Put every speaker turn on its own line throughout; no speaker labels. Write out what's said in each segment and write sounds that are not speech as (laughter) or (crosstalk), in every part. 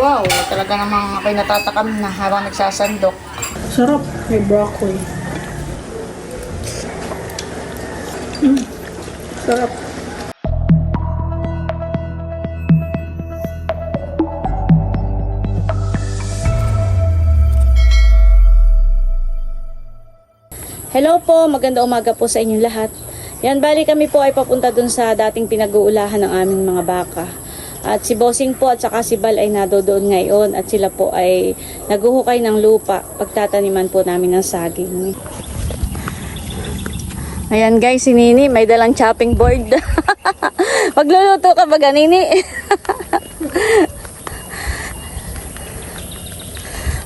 Wow, talaga namang ako'y natatakam na habang nagsasandok.
Sarap. May broccoli. Mm. Sarap.
Hello po, maganda umaga po sa inyong lahat. Yan, bali kami po ay papunta dun sa dating pinag-uulahan ng aming mga baka. At si Bossing po at saka si Bal ay nadodoon ngayon at sila po ay naguhukay ng lupa. Pagtataniman po namin ng saging. Ayan guys, si Nini may dalang chopping board. (laughs) Magluluto ka ba ganini? (laughs)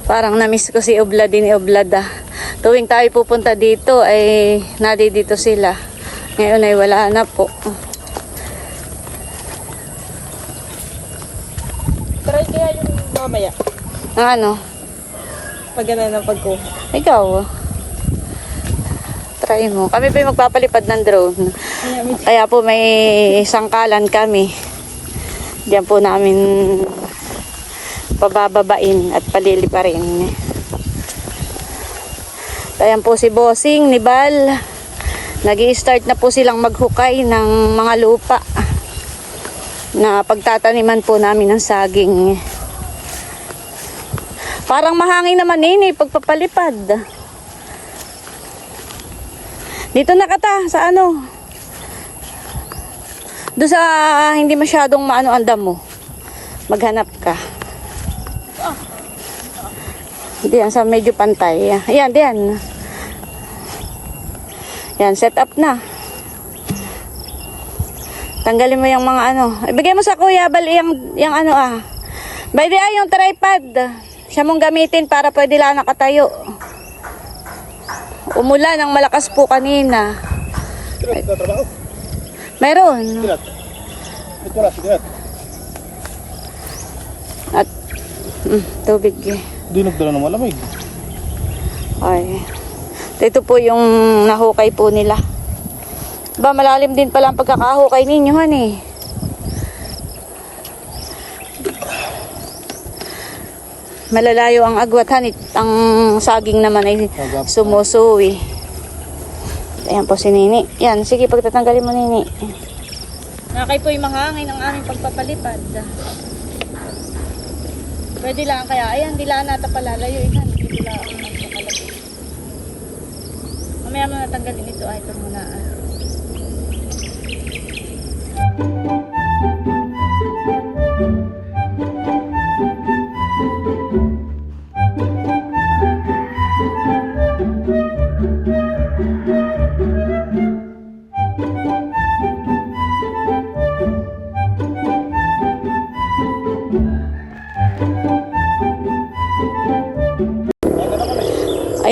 Parang namiss ko si Oblad din Oblad ah. Tuwing tayo pupunta dito ay nadi dito sila. Ngayon ay wala na po.
Kaya yung mamaya.
Ang ano?
Pag ganun ng pagkuha.
Ikaw. Try mo. Kami pa yung magpapalipad ng drone. Kaya po may sangkalan kami. Diyan po namin pabababain at paliliparin. Ayan po si Bossing, ni Bal. nag start na po silang maghukay ng mga lupa na pagtataniman po namin ng saging. Parang mahangin naman ini pagpapalipad. Dito na kata sa ano. Doon sa hindi masyadong maano ang damo. Maghanap ka. Diyan sa medyo pantay. Ayan, diyan. Yan, set up na. Tanggalin mo yung mga ano. Ibigay mo sa kuya, bal yung, yung ano ah. By the way, yung tripod. Siya mong gamitin para pwede lang nakatayo. Umulan ng malakas po kanina. Meron. At mm, tubig eh.
Di nagdala ng malamig.
Ay. Ito po yung nahukay po nila. Ba, malalim din pala ang pagkakahukay ninyo, han eh. Malalayo ang agwat, han. Ang saging naman ay sumusuwi. Ayan po si Nini. Yan, sige, pagtatanggalin mo, Nini. Nakay po yung mahangin ang aming pagpapalipad. Pwede lang kaya, ayan, di lang nata palalayo. Ikan, hindi lang ang nagpakalagay. Mamaya mo natanggalin ito, ay ito muna. ah. Bye.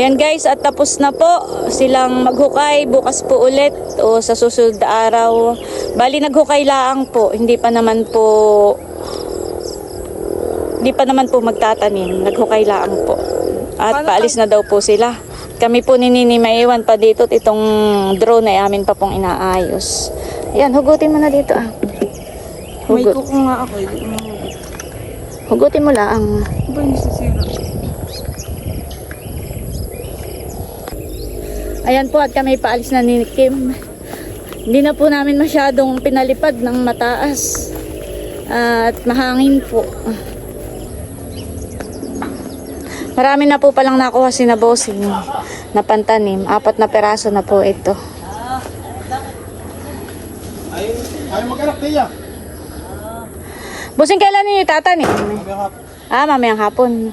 Ayan guys, at tapos na po silang maghukay. Bukas po ulit o sa susunod na araw. Bali naghukay laang po. Hindi pa naman po hindi pa naman po magtatanim. Naghukay laang po. At paalis na daw po sila. Kami po ni Nini maiwan pa dito at itong drone ay amin pa pong inaayos. Ayan, hugutin mo na dito ah.
May
Hugot.
kuko nga ako. Mahugot.
Hugutin mo laang.
Ano ba yung nasisira?
Ayan po at kami paalis na ni Kim. Hindi na po namin masyadong pinalipad ng mataas. At mahangin po. Marami na po palang nakuha si na bossing na pantanim. Apat na peraso na po ito.
Ayaw, ayaw mag-anak tiya.
Bossing, kailan ninyo tatanim? Ah, mamayang hapon.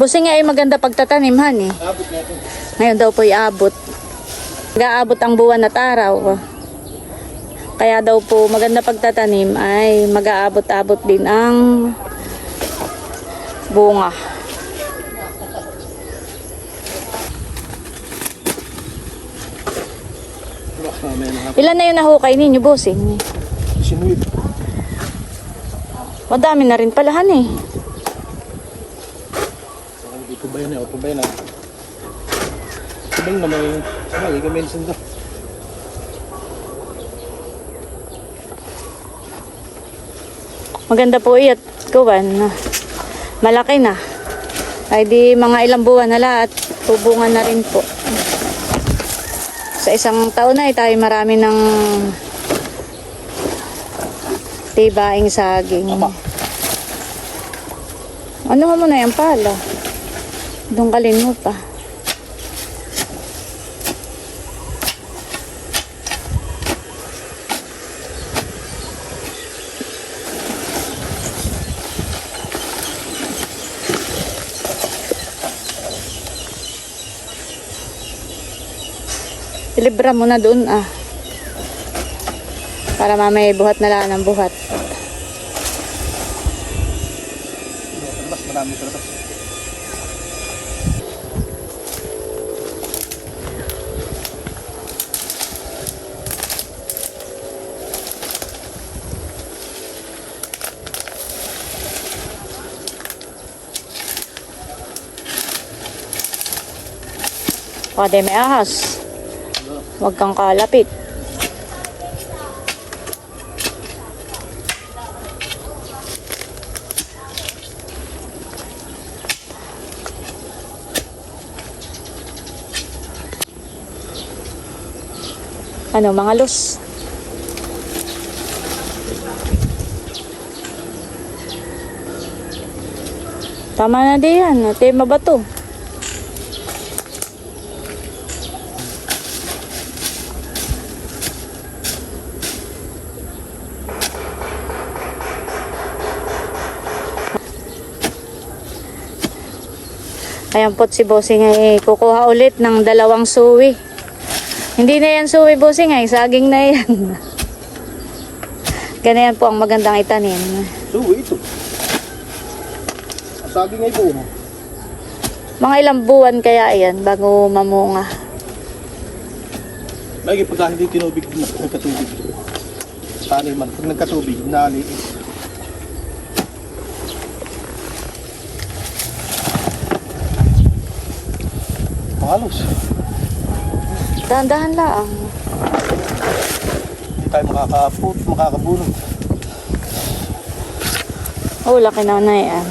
Busing nga ay maganda pagtatanimhan eh.
Abot natin.
Ngayon daw po iabot. Nag-aabot ang buwan at araw. Kaya daw po maganda pagtatanim ay mag-aabot-abot din ang bunga.
Mamaya na
Ilan na yung nahukay ninyo, bossing?
Sinuwid.
Madami na rin palahan eh.
Baka hindi Pubayan na, pubayan na. Sabay na may, sabay, ikaminsin ka.
Maganda po iyat, kuwan. Malaki na. Ay di mga ilang buwan na lahat. Tubungan na rin po. Sa isang taon na eh, tayo marami ng tibaing saging.
Ama.
Ano mo na yan pala? Doon kalin mo pa. Ilibra mo na doon ah. Para mamaya buhat na lang ng buhat. Pwede may ahas. Huwag kang kalapit. Ano, mga los? Tama na din yan. Tema ba to? Ayan po si Bossing ay kukuha ulit ng dalawang suwi. Hindi na yan suwi Bossing ay saging na yan. (laughs) Ganyan po ang magandang itanim.
So, ito. Sabi nga ito. oh.
Mga ilang buwan kaya yan bago mamunga.
Lagi pagka hindi tinubig, nagkatubig. Tani man, pag nagkatubig, nali. Halos.
Dahan-dahan lang.
Hindi tayo makakaput, makakabunod.
Oh, laki na na yan.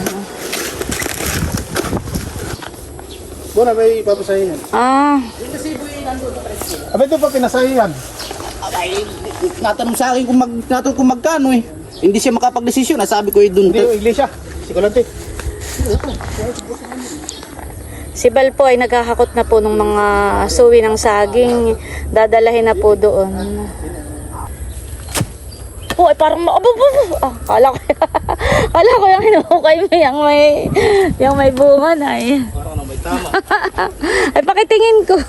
Buwan may papasahin yan.
Ah,
Abay ito pa pinasahihan.
Ay, natanong sa akin kung, mag, natanong kung magkano eh. Hindi siya makapag-desisyon. Sabi ko eh dun.
Hindi yung iglesia. Sikulante.
Si Bal po ay naghahakot na po ng mga suwi ng saging. Dadalahin na po doon. Po, ay parang ma... Abo. Ah, kala ko, (laughs) kala ko yung hinukay mo yung may, yung may bunga na eh.
Parang may tama.
Ay, pakitingin ko. (laughs)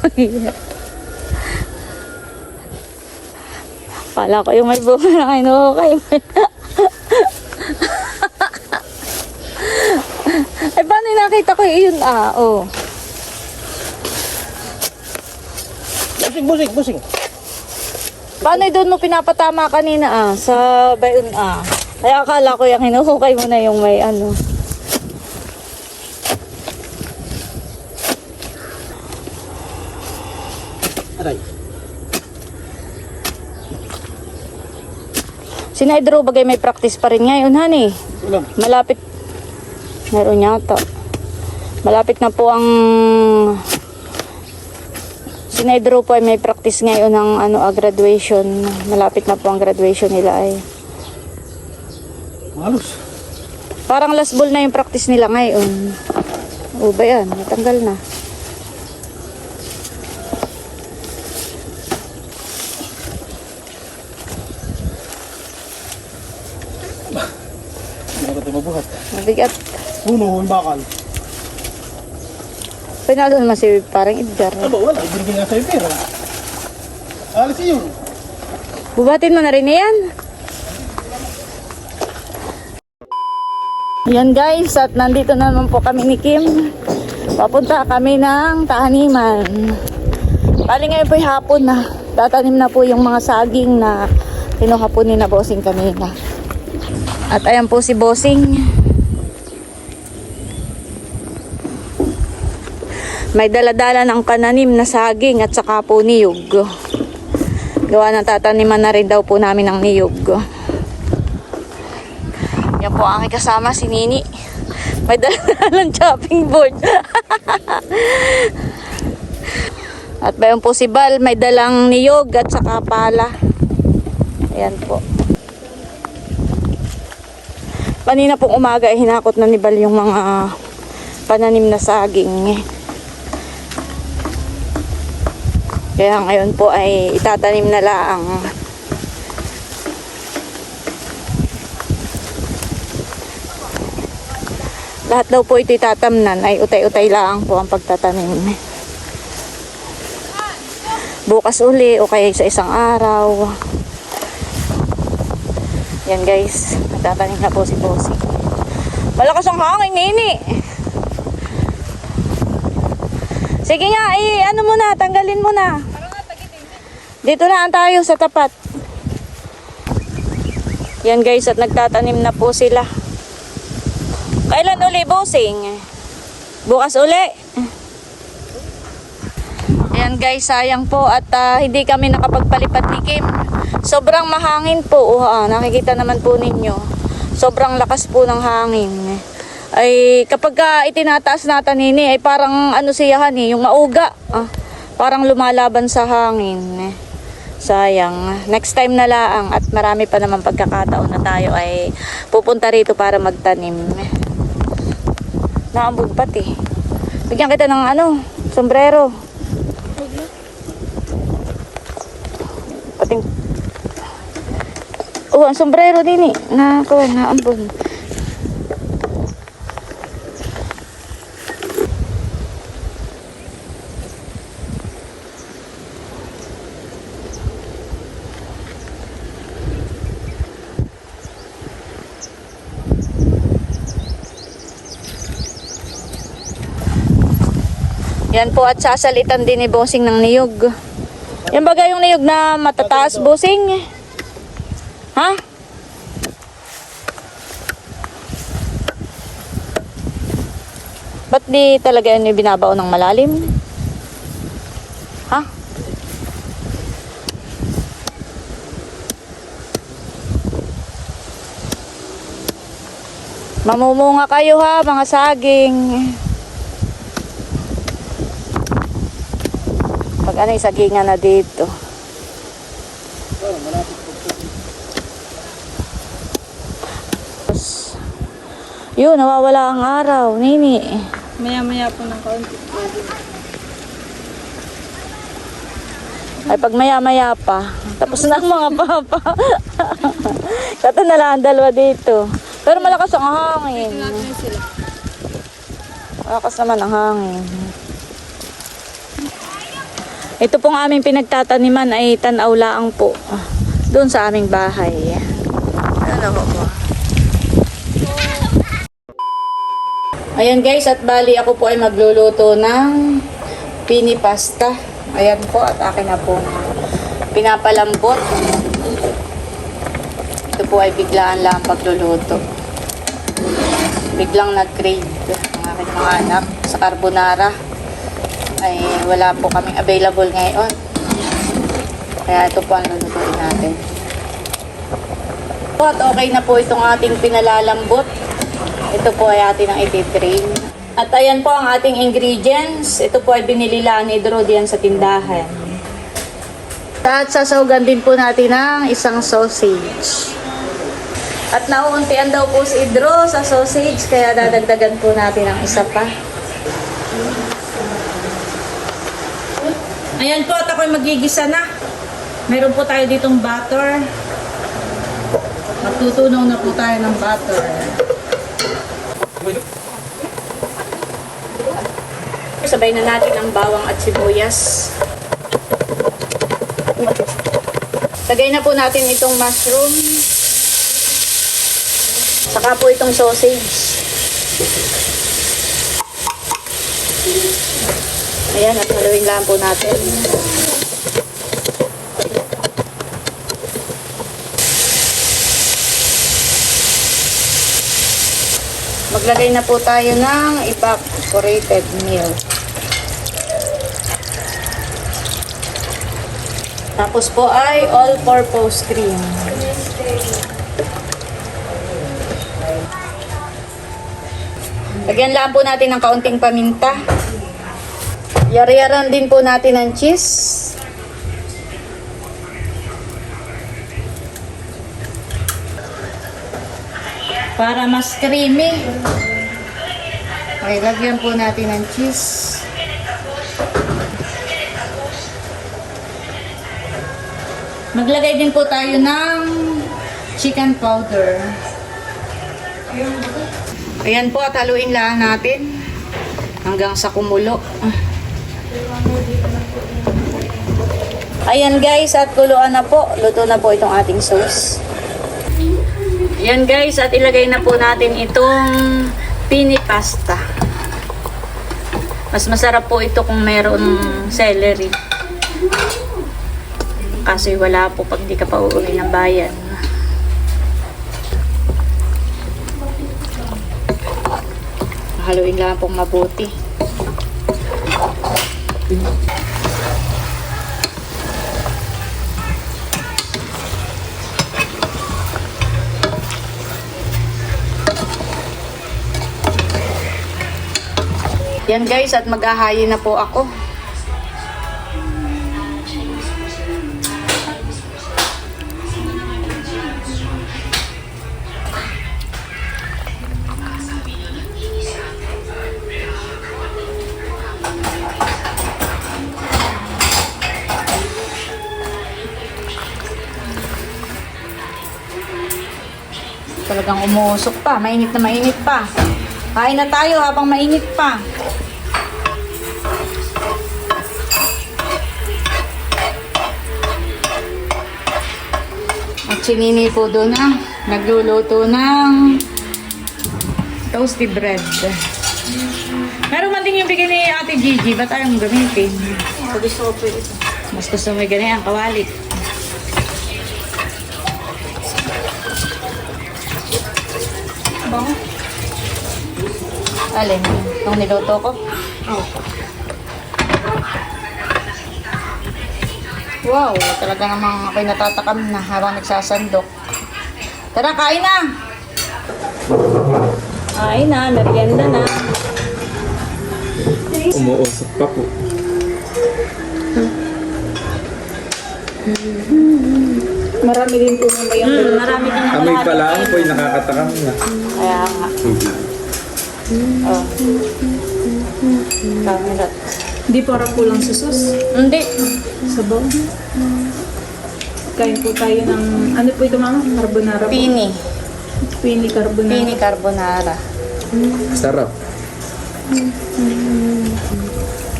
Kala ko yung may bunga na hinukay mo. (laughs) Ay, paano nakita ko yun? Ah, oh.
Busing, busing, busing.
Paano doon mo pinapatama kanina ah? Sa bayon ah. Kaya akala ko yung hinuhukay mo na yung may ano.
Aray.
Si Naidro bagay may practice pa rin ngayon, honey.
Ilan?
Malapit. Meron yata. Malapit na po ang Si Nedro po ay may practice ngayon ng ano, ah, graduation. Malapit na po ang graduation nila ay.
Halos.
Parang last ball na yung practice nila ngayon. O ba yan? Natanggal na.
Tayo mabuhat.
Mabigat.
Puno, yung bakal.
Pinalo naman si parang Edgar.
Aba, wala. Ibigay nga sa'yo pera. Alis yun.
Bubatin mo na rin yan. Yan guys, at nandito na naman po kami ni Kim. Papunta kami ng taniman. Bali ngayon po hapon na. Tatanim na po yung mga saging na kinuha po ni na bossing kanina. At ayan po si bossing. May daladala ng pananim na saging at saka po niyog. Gawa ng tataniman na rin daw po namin ng niyog. Yan po ang kasama, si Nini. May daladalang (laughs) chopping board. at bayon po si Bal, may dalang niyog at saka pala. Ayan po. Kanina pong umaga, eh, hinakot na ni Bal yung mga pananim na saging. Kaya ngayon po ay itatanim na lang. Lahat daw po ito itatamnan ay utay-utay lang po ang pagtatanim. Bukas uli o kaya sa isang araw. Yan guys, nagtatanim na po si Bossy. Malakas ang hangin, nini. Sige nga, eh, ano mo na, tanggalin mo na. Dito na ang tayo sa tapat. Yan guys, at nagtatanim na po sila. Kailan uli, bossing? Bukas uli. Ayan guys, sayang po at ah, hindi kami nakapagpalipat ni Kim. Sobrang mahangin po. Ah, nakikita naman po ninyo. Sobrang lakas po ng hangin. Ay kapag ka itinataas natin nini ay parang ano siya eh, yung mauga. Ah, parang lumalaban sa hangin. Sayang. Next time na laang at marami pa naman pagkakataon na tayo ay pupunta rito para magtanim. Naambog pati. Bigyan kita ng ano, sombrero. Pating Oh, ang sombrero din eh. Na naambog. Yan po at sasalitan din ni Bossing ng niyog. Yan bagay yung niyog na matataas, Bossing. Ha? Ba't di talaga yun yung binabaon ng malalim? Ha? Mamumunga kayo ha, mga saging. Pag ano yung sagingan na dito. Yun, nawawala ang araw, nini.
Maya-maya po ng kaunti.
Ay, pag maya-maya pa. Tapos na ang mga papa. (laughs) Kato na lang ang dalawa dito. Pero malakas ang hangin. Malakas naman ang hangin. Ito pong aming pinagtataniman ay tanaw laang po. Doon sa aming bahay. Ano po po? Ayan guys, at bali ako po ay magluluto ng pini pasta. Ayan po, at akin na po pinapalambot. Ito po ay biglaan lang ang pagluluto. Biglang nag-crave ang aking mga anak sa carbonara. Wala po kaming available ngayon. Kaya ito po ang lulutuin natin. At okay na po itong ating pinalalambot. Ito po ay atin ang ititrain. At ayan po ang ating ingredients. Ito po ay binili lang ni Drew diyan sa tindahan. At sasawagan din po natin ng isang sausage. At nauuntian daw po si Idro sa sausage, kaya dadagdagan po natin ang isa pa. Ayan po, at ako'y magigisa na. Meron po tayo ditong butter. Magtutunaw na po tayo ng butter. Sabay na natin ang bawang at sibuyas. Lagay na po natin itong mushroom. Saka po itong sausage. Ayan, at haluin lang po natin. Maglagay na po tayo ng evaporated milk. Tapos po ay all-purpose cream. Lagyan lang po natin ng kaunting paminta. Yari-yaran din po natin ng cheese. Para mas creamy. Okay, lagyan po natin ng cheese. Maglagay din po tayo ng chicken powder. Ayan po at haluin lang natin hanggang sa kumulo. Ayan guys at kuluan na po. Luto na po itong ating sauce. Ayan guys at ilagay na po natin itong pini pasta. Mas masarap po ito kung meron celery. Kasi wala po pag di ka pa uuwi ng bayan. Haluin lang pong mabuti. Yan guys, at maghahayin na po ako. Talagang umuusok pa. Mainit na mainit pa. Kain na tayo habang mainit pa. At si Nini po doon ah, nagluluto ng toasty bread. Meron man din yung bigay ni Ate Gigi, ba't ayaw mong gamitin?
Gusto ko po ito.
Mas gusto mo yung ganyan, kawali.
Bango.
Alin, itong niluto ko. Wow, talaga namang ako'y natatakam na habang nagsasandok. Tara, kain na! Kain na, merienda na.
Umuusap pa po.
Marami din po ng bayang
Hmm, marami din ako
Amoy pa lang po, nakakatakam na.
Kaya nga. Oh. Camera.
Hindi para kulang sa sauce.
Hindi.
Sabaw. Kain po tayo ng, ano po ito mama? Carbonara po.
Pini.
Pini carbonara.
Pini carbonara.
Sarap.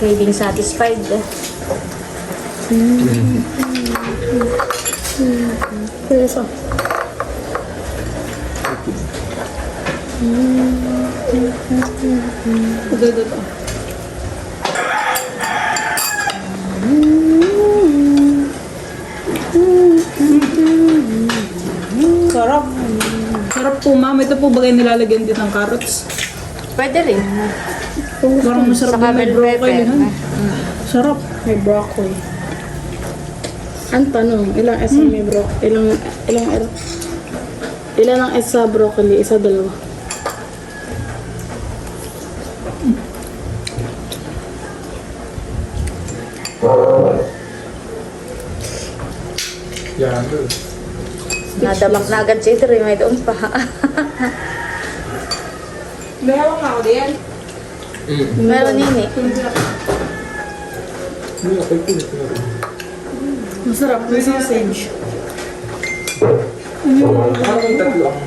Craving satisfied.
Peso. Ito, ito, ito. Sarap. Sarap po ma'am. Ito po bagay nilalagyan din ng carrots.
Pwede rin.
Parang masarap din may broccoli.
pepper.
ha? Sarap. May broccoli. Ang tanong, ilang S may broccoli? Ilang, ilang, ilan ang S sa broccoli? Isa, dalawa.
Yan.
Nadamak na agad si Idri. May doon pa.
Hawak ako diyan.
Meron yun eh.
Masarap. May sausage.
Parang tatlo ang...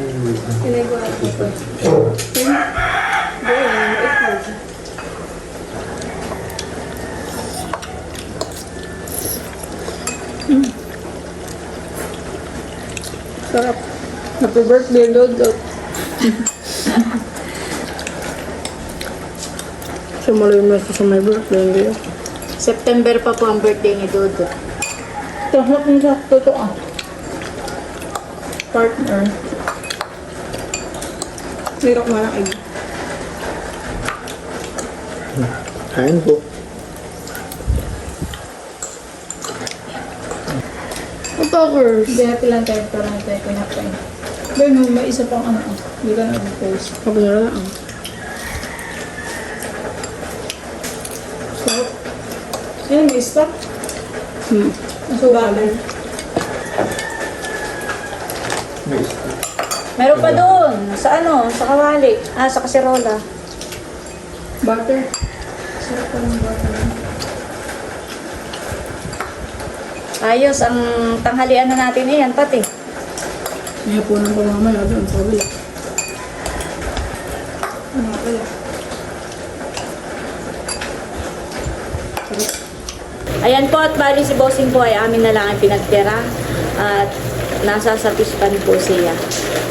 Sarap. Happy birthday, Lodot. Sumaloy mo ako sa my birthday, ako.
September pa po ang birthday ni Dodo.
Tahap ng sakto to ah. Partner. Meron ko ng egg.
Kain po.
Hindi natin lang tayo para na tayo pinakain. Pero may isa pang ano. Hindi ka na post
Kabula lang.
So, ayun, may stock.
Hmm.
So, butter.
May isa.
Meron pa doon. Sa ano? Sa kawali. Ah, sa kaserola.
Butter. Sarap pa ng butter.
Ayos, ang tanghalian na natin eh, yan pati.
May po ng pamamaya doon sa kabila.
Ano kaya?
Ayan po at bali si Bossing po ay amin na lang ang pinagtira at nasa satispan po siya.